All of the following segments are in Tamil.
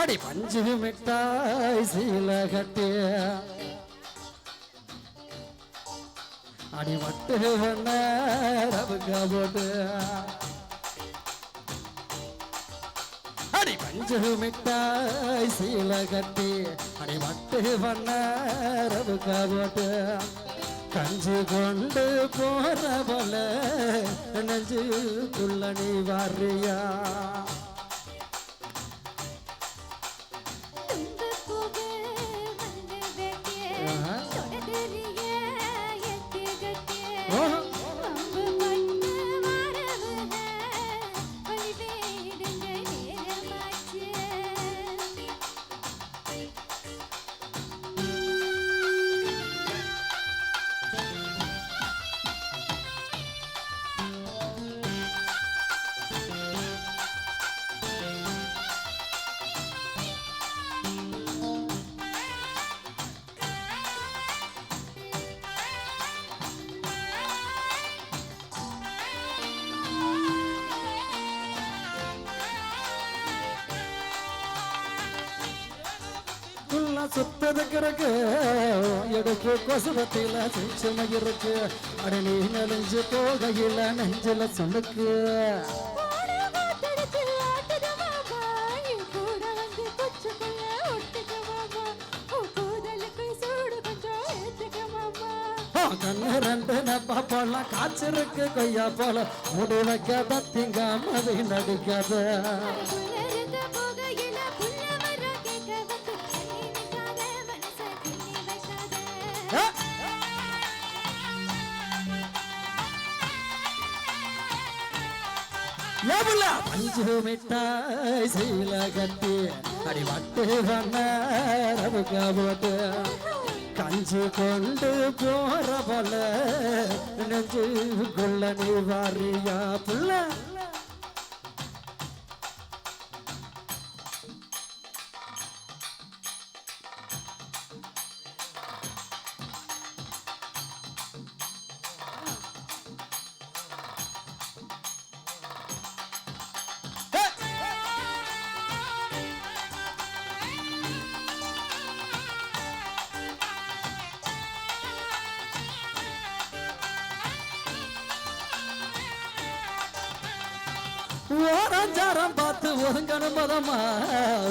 அடி பஞ்சு மிட்டாய் சீல கட்டிய அடி வட்டு வண்ண போட்டு. அடி பஞ்சு மிட்டாய் சீல கட்டி அடி வட்டு வண்ண போட்டு. கஞ்சி கொண்டு போற போல நெஞ்சுக்குள்ள நீ வாரியா. சுத்ததுக்கிறக்கு எடுப்பு கொசுபத்தில சுச்சம இருக்கு. அடி நீ நெஞ்சு போகையில நெஞ்சில சொலுக்கு கண்ணு ரெண்டு போல காய்ச்சிருக்கு கொய்யா போல. முடி வைக்காத நடிக்காத எவ்வள பஞ்சு சீல கட்டி அடி வட்டு போட்டு கஞ்சி கொண்டு போற போல நெஞ்சுக்குள்ள நீ வாரியா புள்ள? ஓரஞ்சாரம் பார்த்து ஒதுங்கணும் பதமா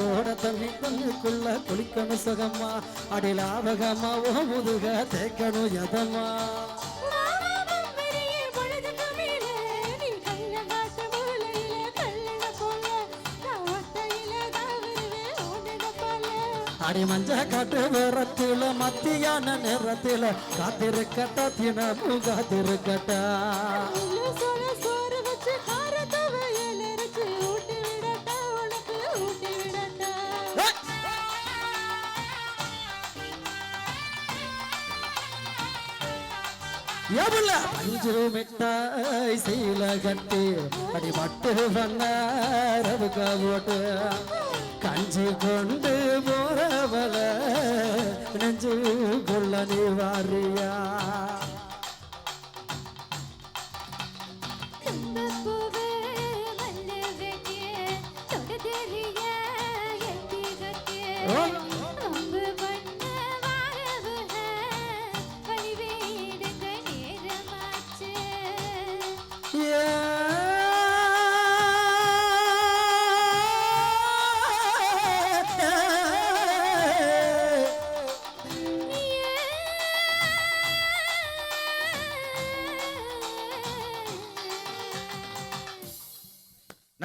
ஓட தண்ணி தண்ணிக்குள்ள குளிக்கணும் சுகமா அடி லாபகமா ஓ முதுக தேக்கணும் எதமா. அடி மஞ்ச காட்டு வேரத்தில மத்தியான நேரத்தில காத்திருக்கட்டா தினமும் காத்திருக்கட்டா. எவ்வள அஞ்சு மிட்டாய் சீல கட்டி அடி மட்டு வண்ண ரவுக்கா போட்டு கஞ்சி கொண்டு போறவள நெஞ்சுக்குள்ள நீ வாரியா?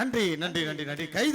நன்றி நன்றி நன்றி நன்றி. கைது